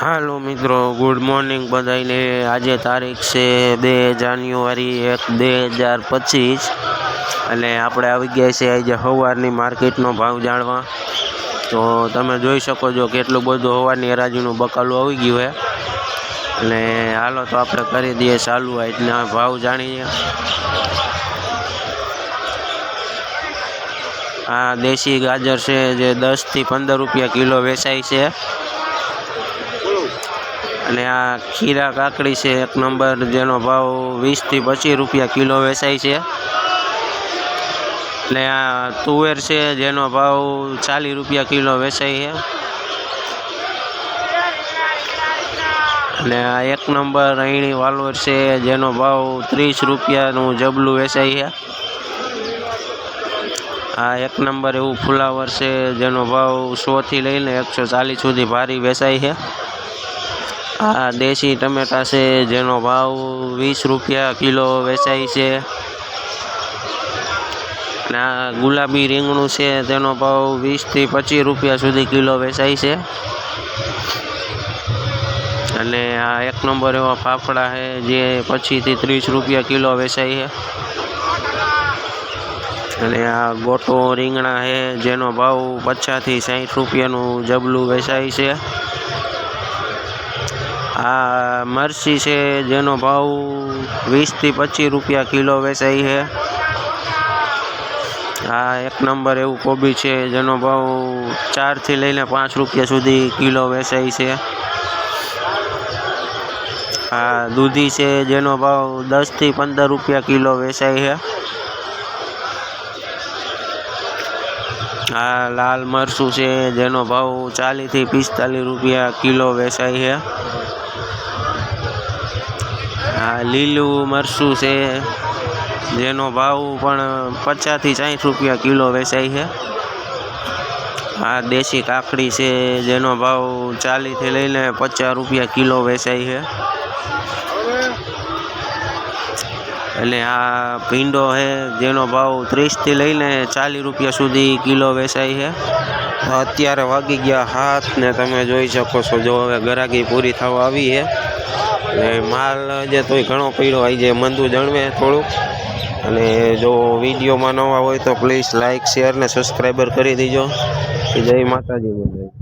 હાલો મિત્રો, good morning બધાને આજે તારીખ છે બે જાન્યુઆરી એક બે હજાર પચીસ. અને આપણે આવી ગયા છે આજે સવારની માર્કેટનો ભાવ જાણવા. તો તમે જોઈ શકો છો કેટલું બધું સવારની હરાજીનું બકાલું આવી ગયું છે. અને હાલો તો આપણે કરી દઈએ ચાલુ એટલે ભાવ જાણીએ. આ દેશી ગાજર છે જે દસથી પંદર રૂપિયા કિલો વેચાય છે. અને આ ખીરા કાકડી છે, એક નંબર, જેનો ભાવ વીસથી પચીસ રૂપિયા કિલો વેચાય છે. અને આ તુવેર છે, જેનો ભાવ ચાલીસ રૂપિયા કિલો વેચાય છે. અને આ એક નંબર અહીંણી વાલોર છે, જેનો ભાવ ત્રીસ રૂપિયાનું જબલું વેચાય છે. આ એક નંબર એવું ફુલાવર છે, જેનો ભાવ સોથી લઈને એકસો ચાલીસ સુધી ભારી વેચાય છે. આ દેશી ટમેટા છે, જેનો ભાવ વીસ રૂપિયા કિલો વેચાય છે. અને આ ગુલાબી રીંગણું છે, તેનો ભાવ વીસથી પચીસ રૂપિયા સુધી કિલો વેચાય છે. અને આ એક નંબર એવા ફાફડા છે, જે પચીસથી ત્રીસ રૂપિયા કિલો વેચાય છે. અને આ ગોટો રીંગણા છે, જેનો ભાવ પચાસથી સાઠ રૂપિયાનું જબલું વેચાય છે. આ મરસી છે, જેનો ભાવ વીસથી પચીસ રૂપિયા કિલો વેચાય છે. આ એક નંબર એવું કોબી છે, જેનો ભાવ ચારથી લઈને પાંચ રૂપિયા સુધી કિલો વેચાય છે. આ દૂધી છે, જેનો ભાવ દસથી પંદર રૂપિયા કિલો વેચાય છે. આ લાલ મરચું છે, જેનો ભાવ ચાલીસથી પિસ્તાલીસ રૂપિયા કિલો વેચાય છે. આ લીલું મરચું છે, જેનો ભાવ પણ પચાસથી સાઠ રૂપિયા કિલો વેચાય છે. આ દેશી કાકડી છે, જેનો ભાવ ચાલીસથી લઈને પચાસ રૂપિયા કિલો વેચાય છે. અને આ ભીંડો છે, જેનો ભાવ ત્રીસથી લઈને ચાલીસ રૂપિયા સુધી કિલો વેચાય છે. અત્યારે વાગી ગયા હાથ ને તમે જોઈ શકો છો, જો હવે ગરાગી પૂરી થવા આવી છે. ને માલ જે તોય ઘણો પડ્યો આવી જાય, મંદુ જણવે થોડુંક. અને જો વિડીયોમાં નવા હોય તો પ્લીઝ લાઇક શેર ને સબસ્ક્રાઈબર કરી દેજો. જય માતાજી બધા